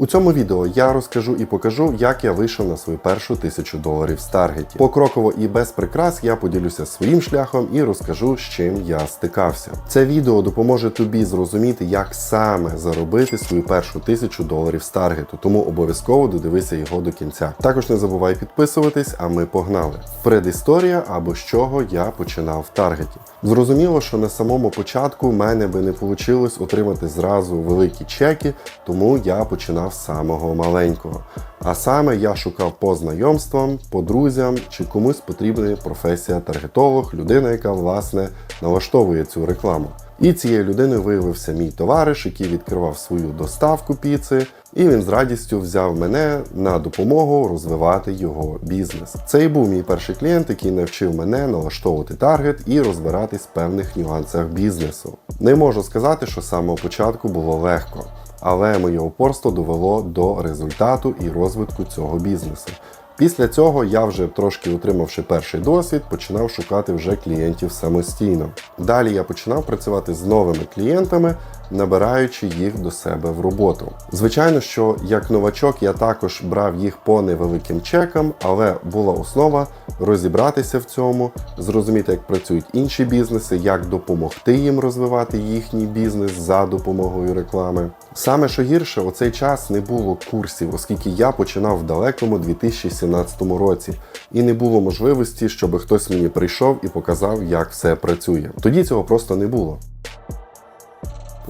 У цьому відео я розкажу і покажу, як я вийшов на свою першу тисячу доларів з таргеті. Покроково і без прикрас я поділюся своїм шляхом і розкажу, з чим я стикався. Це відео допоможе тобі зрозуміти, як саме заробити свою першу тисячу доларів з таргету, тому обов'язково додивися його до кінця. Також не забувай підписуватись, а ми погнали. Предісторія або з чого я починав в таргеті. Зрозуміло, що на самому початку в мене би не вийшло отримати зразу великі чеки, тому я починав самого маленького. А саме я шукав по знайомствам, по друзям чи комусь потрібна професія таргетолог, людина, яка власне налаштовує цю рекламу. І цією людиною виявився мій товариш, який відкривав свою доставку піци, і він з радістю взяв мене на допомогу розвивати його бізнес. Це і був мій перший клієнт, який навчив мене налаштовувати таргет і розбиратись в певних нюансах бізнесу. Не можу сказати, що з самого початку було легко. Але моє упорство довело до результату і розвитку цього бізнесу. Після цього я вже трошки отримавши перший досвід, починав шукати вже клієнтів самостійно. Далі я починав працювати з новими клієнтами, набираючи їх до себе в роботу. Звичайно, що як новачок я також брав їх по невеликим чекам, але була основа розібратися в цьому, зрозуміти, як працюють інші бізнеси, як допомогти їм розвивати їхній бізнес за допомогою реклами. Саме що гірше, у цей час не було курсів, оскільки я починав в далекому 2017 році, і не було можливості, щоб хтось мені прийшов і показав, як все працює. Тоді цього просто не було.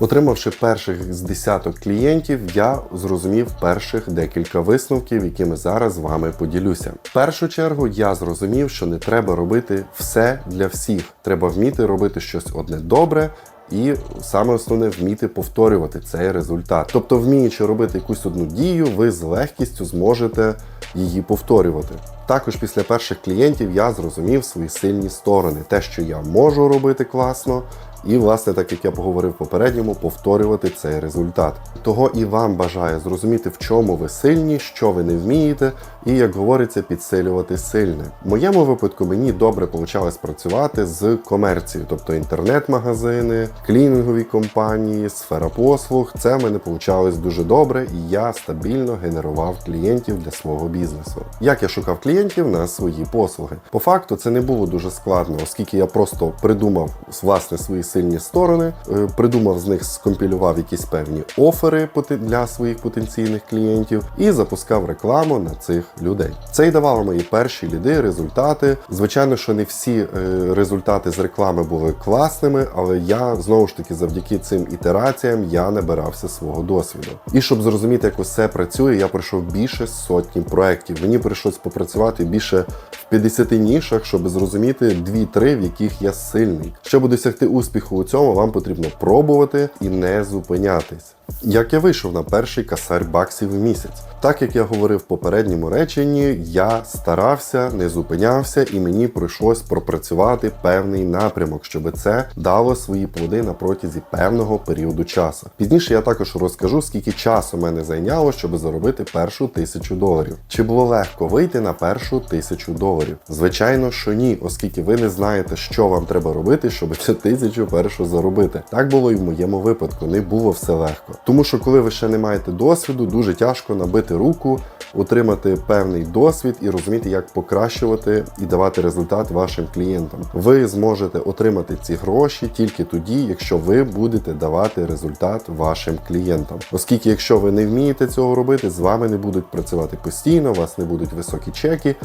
Отримавши перших з десяток клієнтів, я зрозумів перших декілька висновків, якими зараз з вами поділюся. В першу чергу я зрозумів, що не треба робити все для всіх. Треба вміти робити щось одне добре. І саме основне вміти повторювати цей результат. Тобто, вміючи робити якусь одну дію, ви з легкістю зможете її повторювати. Також після перших клієнтів я зрозумів свої сильні сторони, те, що я можу робити класно, і, власне, так як я поговорив попередньому, повторювати цей результат. Того і вам бажаю зрозуміти, в чому ви сильні, що ви не вмієте, і, як говориться, підсилювати сильне. В моєму випадку мені добре получалось працювати з комерцією, тобто інтернет-магазини, клінінгові компанії, сфера послуг. Це в мене получалось дуже добре, і я стабільно генерував клієнтів для свого бізнесу. Як я шукав клієнтів на свої послуги? По факту це не було дуже складно, оскільки я просто придумав власне свої сильні сторони, е, придумав з них, скомпілював якісь певні офери для своїх потенційних клієнтів і запускав рекламу на цих людей. Це й давало мої перші ліди, результати. Звичайно, що не всі е, результати з реклами були класними, але я знову ж таки завдяки цим ітераціям я набирався свого досвіду. І щоб зрозуміти, як усе працює, я пройшов більше сотні проєктів. Мені прийшлось попрацювати більше в 50 нішах, щоб зрозуміти 2-3, в яких я сильний. Щоб досягти успіху у цьому, вам потрібно пробувати і не зупинятись. Як я вийшов на перший касар баксів в місяць, так як я говорив в попередньому реченні, я старався, не зупинявся, і мені прийшлось пропрацювати певний напрямок, щоб це дало свої плоди на протязі певного періоду часу. Пізніше я також розкажу, скільки часу мене зайняло, щоб заробити першу тисячу доларів. Чи було легко вийти на першу тисячу доларів? Звичайно, що ні, оскільки ви не знаєте, що вам треба робити, щоб цю тисячу першу заробити. Так було і в моєму випадку, не було все легко. Тому що, коли ви ще не маєте досвіду, дуже тяжко набити руку, отримати певний досвід і розуміти, як покращувати і давати результат вашим клієнтам. Ви зможете отримати ці гроші тільки тоді, якщо ви будете давати результат вашим клієнтам. Оскільки, якщо ви не вмієте цього робити, з вами не будуть працювати постійно, у вас не будуть високі чеки.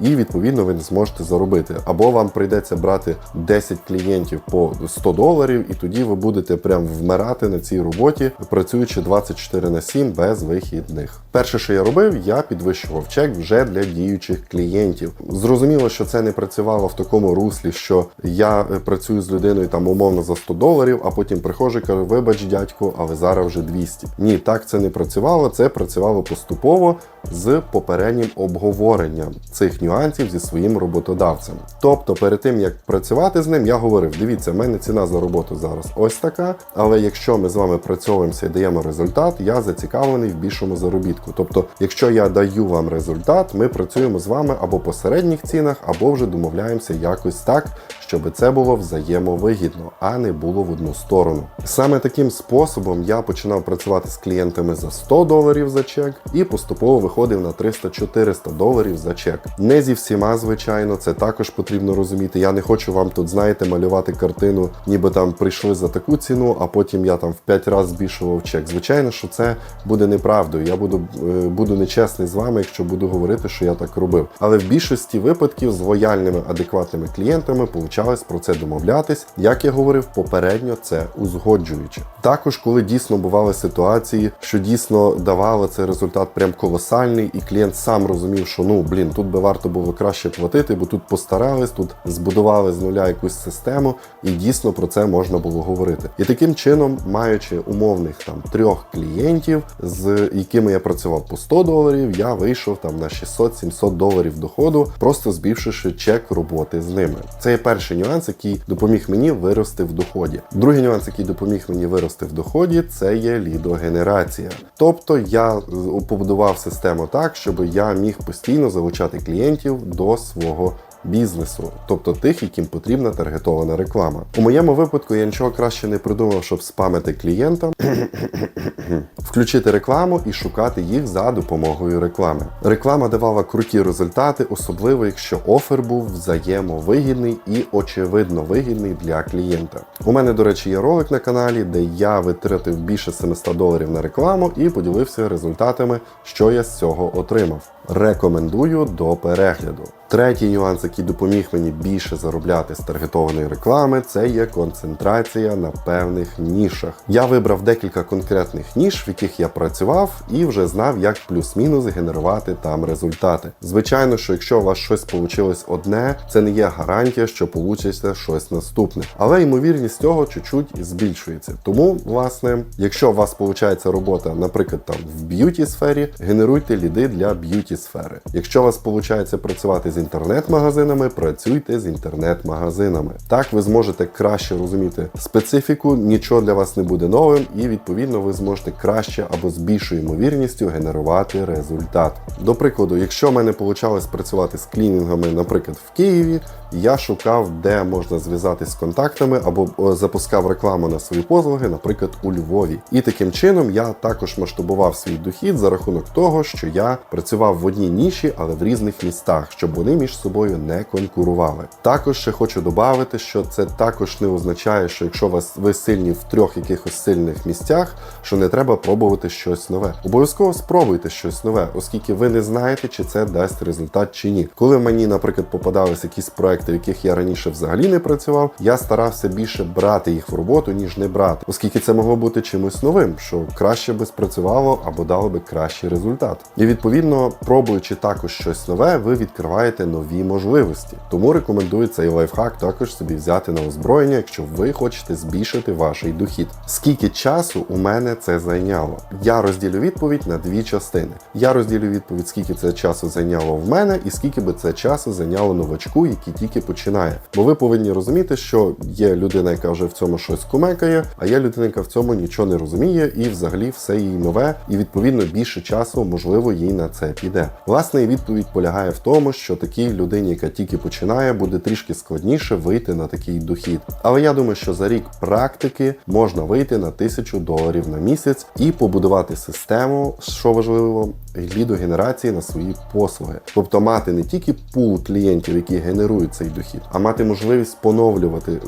І відповідно ви не зможете заробити. Або вам прийдеться брати 10 клієнтів по 100 доларів, і тоді ви будете прям вмирати на цій роботі, працюючи 24 на 7 без вихідних. Перше, що я робив, я підвищував чек вже для діючих клієнтів. Зрозуміло, що це не працювало в такому руслі, що я е, працюю з людиною там умовно за 100 доларів, а потім приходжу і кажу, вибач, дядьку, але зараз вже 200. Ні, так це не працювало. Це працювало поступово з попереднім обговоренням цих нюансів зі своїм роботодавцем. Тобто, перед тим як працювати з ним, я говорив: дивіться, в мене ціна за роботу зараз ось така. Але якщо ми з вами працьовуємося і даємо результат, я зацікавлений в більшому заробітку. Заробітку. Тобто, якщо я даю вам результат, ми працюємо з вами або по середніх цінах, або вже домовляємося якось так, щоб це було взаємовигідно, а не було в одну сторону. Саме таким способом я починав працювати з клієнтами за 100 доларів за чек і поступово виходив на 300-400 доларів за чек. Не зі всіма, звичайно, це також потрібно розуміти. Я не хочу вам тут, знаєте, малювати картину, ніби там прийшли за таку ціну, а потім я там в 5 разів збільшував чек. Звичайно, що це буде неправдою. Я буду, е, буду нечесний з вами, якщо буду говорити, що я так робив. Але в більшості випадків з лояльними, адекватними клієнтами получалось про це домовлятись. Як я говорив, попередньо це узгоджуючи. Також, коли дійсно бували ситуації, що дійсно давало це результат прям колосальний, і клієнт сам розумів, що ну блін, тут би варто було краще платити, бо тут постарались, тут збудували з нуля якусь систему, і дійсно про це можна було говорити. І таким чином, маючи умовних там трьох клієнтів, з якими я працював по 100 доларів, я вийшов там на 600-700 доларів доходу, просто збільшивши чек роботи з ними. Це є перший нюанс, який допоміг мені вирости в доході. Другий нюанс, який допоміг мені вирости в доході, це є лідогенерація. Тобто я побудував систему так, щоб я міг постійно залучати клієнтів до свого бізнесу, тобто тих, яким потрібна таргетована реклама. У моєму випадку я нічого краще не придумав, щоб спамити клієнтам, включити рекламу і шукати їх за допомогою реклами. Реклама давала круті результати, особливо якщо офер був взаємовигідний і очевидно вигідний для клієнта. У мене, до речі, є ролик на каналі, де я витратив більше 700 доларів на рекламу і поділився результатами, що я з цього отримав. Рекомендую до перегляду. Третій нюанс, який допоміг мені більше заробляти з таргетованої реклами, це є концентрація на певних нішах. Я вибрав декілька конкретних ніш, в яких я працював, і вже знав, як плюс-мінус генерувати там результати. Звичайно, що якщо у вас щось вийшло одне, це не є гарантія, що вийде щось наступне. Але ймовірність цього чуть-чуть збільшується. Тому, власне, якщо у вас виходить робота, наприклад, там в б'юті сфері, генеруйте ліди для б'юті сфери. Якщо у вас виходить працювати з інтернет-магазинами, працюйте з інтернет-магазинами. Так ви зможете краще розуміти специфіку, нічого для вас не буде новим, і відповідно ви зможете краще або з більшою ймовірністю генерувати результат. До прикладу, якщо в мене вийшло працювати з клінінгами, наприклад, в Києві, я шукав, де можна зв'язатись з контактами або запускав рекламу на свої послуги, наприклад, у Львові. І таким чином я також масштабував свій дохід за рахунок того, що я працював в одній ніші, але в різних містах, щоб вони між собою не конкурували. Також ще хочу додати, що це також не означає, що якщо вас ви сильні в трьох якихось сильних місцях, що не треба пробувати щось нове. Обов'язково спробуйте щось нове, оскільки ви не знаєте, чи це дасть результат чи ні. Коли мені, наприклад, попадались якісь проекти, в яких я раніше взагалі не працював, я старався більше брати їх в роботу, ніж не брати, оскільки це могло бути чимось новим, що краще би спрацювало або дало би кращий результат. І відповідно, пробуючи також щось нове, ви відкриваєте нові можливості. Тому рекомендую цей лайфхак також собі взяти на озброєння, якщо ви хочете збільшити ваш дохід. Скільки часу у мене це зайняло? Я розділю відповідь на дві частини. Я розділю відповідь, скільки це часу зайняло в мене, і скільки би це часу зайняло новачку, який тільки починає. Бо ви повинні розуміти, що є людина, яка вже в цьому щось кумекає, а є людина, яка в цьому нічого не розуміє, і взагалі все їй нове, і відповідно більше часу, можливо, їй на це піде. Власне, і відповідь полягає в тому, що такій людині, яка тільки починає, буде трішки складніше вийти на такий дохід. Але я думаю, що за рік практики можна вийти на тисячу доларів на місяць і побудувати систему, що важливо, лідогенерації на свої послуги, тобто мати не тільки пул клієнтів, які генерують цей дохід, а мати можливість поновлювати е,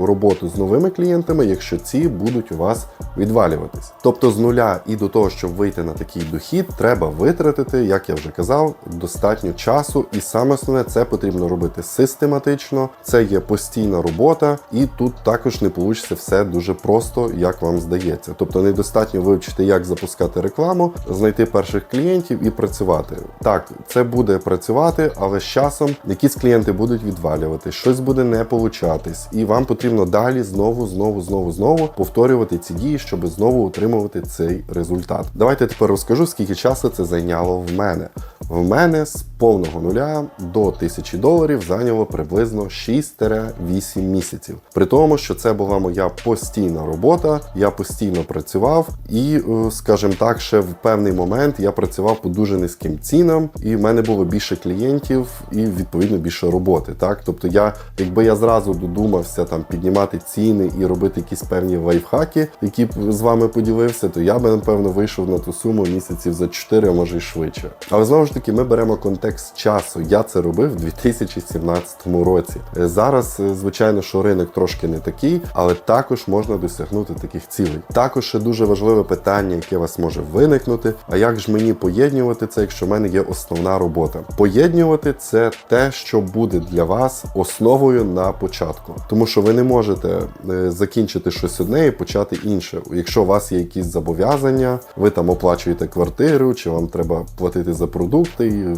роботу з новими клієнтами, якщо ці будуть у вас відвалюватись. Тобто з нуля і до того, щоб вийти на такий дохід, треба витратити, як я вже казав, достатньо часу, і саме основне це потрібно робити систематично. Це є постійна робота, і тут також не вийде все дуже просто, як вам здається. Тобто недостатньо вивчити, як запускати рекламу, знайти перших клієнтів і працювати. Так, це буде працювати, але з часом якісь клієнти будуть відвалювати, щось буде не получатись, і вам потрібно далі знову, знову, знову, знову повторювати ці дії, щоб знову отримувати цей результат. Давайте тепер розкажу, скільки часу це зайняло в мене. В мене з повного нуля до 1000 доларів зайняло приблизно 6-8 місяців. При тому, що це була моя постійна робота, я постійно працював, і, е, скажімо так, ще в певний момент я працював по дуже низьким цінам, і в мене було більше клієнтів і відповідно більше роботи. Так, тобто, я, якби я зразу додумався там піднімати ціни і робити якісь певні лайфхаки, які б з вами поділився, то я би напевно вийшов на ту суму місяців за 4, а може й швидше. Але знову ж таки, ми беремо контекст часу. Я це робив в 2017 році. Е, Зараз, е, звичайно, що ринок трошки не такий, але також можна досягнути таких цілей. Також ще дуже важливе питання, яке вас може виникнути. А як ж мені поєднувати це, якщо в мене є основна робота? Поєднувати це те, що буде для вас основою на початку, тому що ви не можете е, закінчити щось одне і почати інше. Якщо у вас є якісь зобов'язання, ви там оплачуєте квартиру, чи вам треба платити за продукти,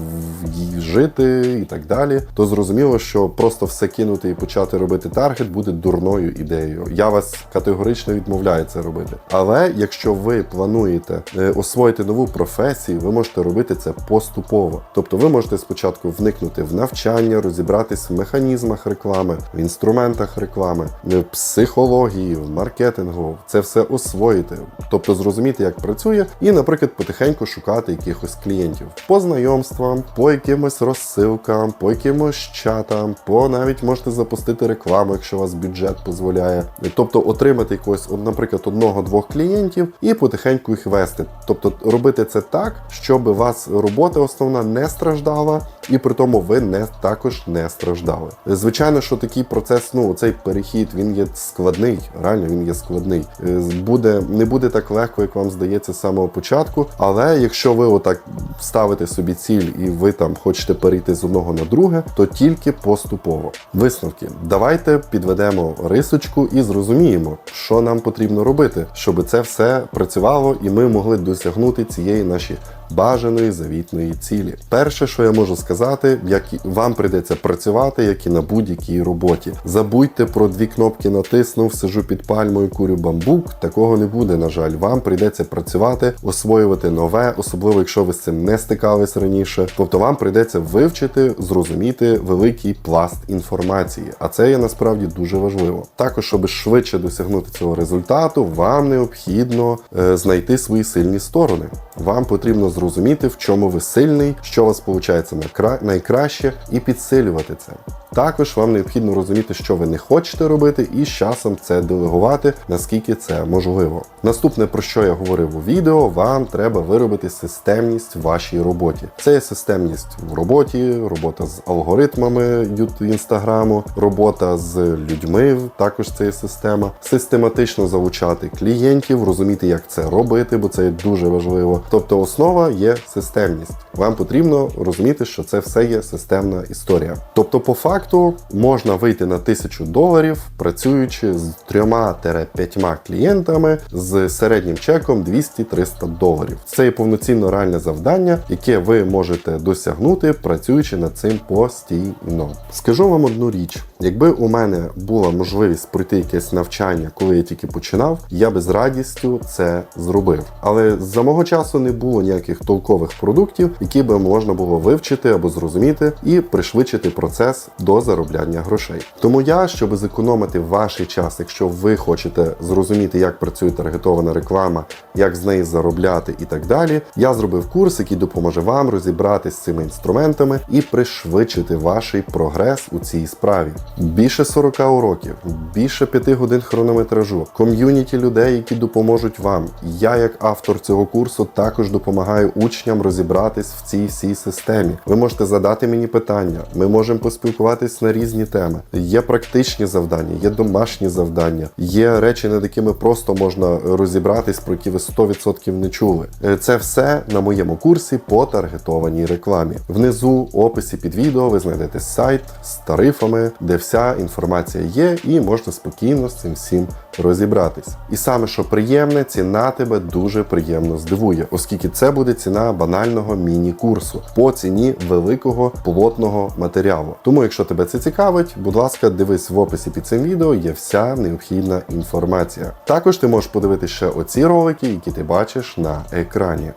жити і так далі, то зрозуміло, що просто все кинути і почати робити таргет буде дурною ідеєю. Я вас категорично відмовляю це робити. Але якщо ви плануєте е, освоїти нову професію, ви можете робити це поступово. Тобто ви можете спочатку вникнути в навчання, розібратись механізмах реклами, в інструментах реклами, в психології, в маркетингу, це все освоїти, тобто зрозуміти, як працює, і, наприклад, потихеньку шукати якихось клієнтів по знайомствам, по якимось розсилкам, по якимось чатам, по навіть можете запустити рекламу, якщо у вас бюджет дозволяє. Тобто отримати якогось, наприклад, одного-двох клієнтів і потихеньку їх вести. Тобто робити це так, щоб у вас робота основна не страждала, і при тому ви не також не страждали. Звичайно, що такий процес, ну цей перехід, він є складний. Реально він є складний. Е, Буде не буде так легко, як вам здається з самого початку. Але якщо ви отак ставите собі ціль і ви там хочете перейти з одного на друге, то тільки поступово. Висновки. Давайте підведемо рисочку і зрозуміємо, що нам потрібно робити, щоб це все працювало і ми могли досягнути цієї наші бажаної завітної цілі. Перше, що я можу сказати, як вам прийдеться працювати, як і на будь-якій роботі. Забудьте про дві кнопки натиснув, сижу під пальмою, курю бамбук. Такого не буде. На жаль, вам прийдеться працювати, освоювати нове, особливо якщо ви з цим не стикались раніше. Тобто вам прийдеться вивчити, зрозуміти великий пласт інформації, а це є насправді дуже важливо. Також, щоб швидше досягнути цього результату, вам необхідно е, знайти свої сильні сторони. Вам потрібно зрозуміти, в чому ви сильний, що у вас виходить найкраще, і підсилювати це. Також вам необхідно розуміти, що ви не хочете робити, і з часом це делегувати, наскільки це можливо. Наступне, про що я говорив у відео, вам треба виробити системність в вашій роботі. Це є системність в роботі, робота з алгоритмами інстаграму, робота з людьми. Також це є система. Систематично залучати клієнтів, розуміти, як це робити, бо це є дуже важливо. Тобто, основа є системність. Вам потрібно розуміти, що це все є системна історія. Тобто, по факту можна вийти на тисячу доларів, працюючи з трьома-п'ятьма клієнтами з середнім чеком 200-300 доларів. Це є повноцінно реальне завдання, яке ви можете досягнути, працюючи над цим постійно. Скажу вам одну річ: якби у мене була можливість пройти якесь навчання, коли я тільки починав, я би з радістю це зробив. Але за мого часу не було ніяких толкових продуктів, які би можна було вивчити або зрозуміти і пришвидшити процес до заробляння грошей. Тому я, щоб зекономити ваш час, якщо ви хочете зрозуміти, як працює таргетована реклама, як з неї заробляти і так далі, я зробив курс, який допоможе вам розібратися з цими інструментами і пришвидшити ваш прогрес у цій справі. Більше 40 уроків, більше 5 годин хронометражу, ком'юніті людей, які допоможуть вам. Я, як автор цього курсу, також допомагаю учням розібратись в цій всій системі. Ви можете задати мені питання, ми можемо поспілкуватись на різні теми. Є практичні завдання, є домашні завдання, є речі, над якими просто можна розібратись, про які ви 100% не чули. Е, Це все на моєму курсі по таргетованій рекламі. Внизу в описі під відео ви знайдете сайт з тарифами, де вся інформація є, і можна спокійно з цим всім розібратись. І саме що приємне, ціна тебе дуже приємно здивує, оскільки це буде ціна банального міні-курсу по ціні великого плотного матеріалу. Тому, якщо тебе це цікавить, будь ласка, дивись в описі під цим відео, є вся необхідна інформація. Також ти можеш подивитися ще оці ролики, які ти бачиш на екрані.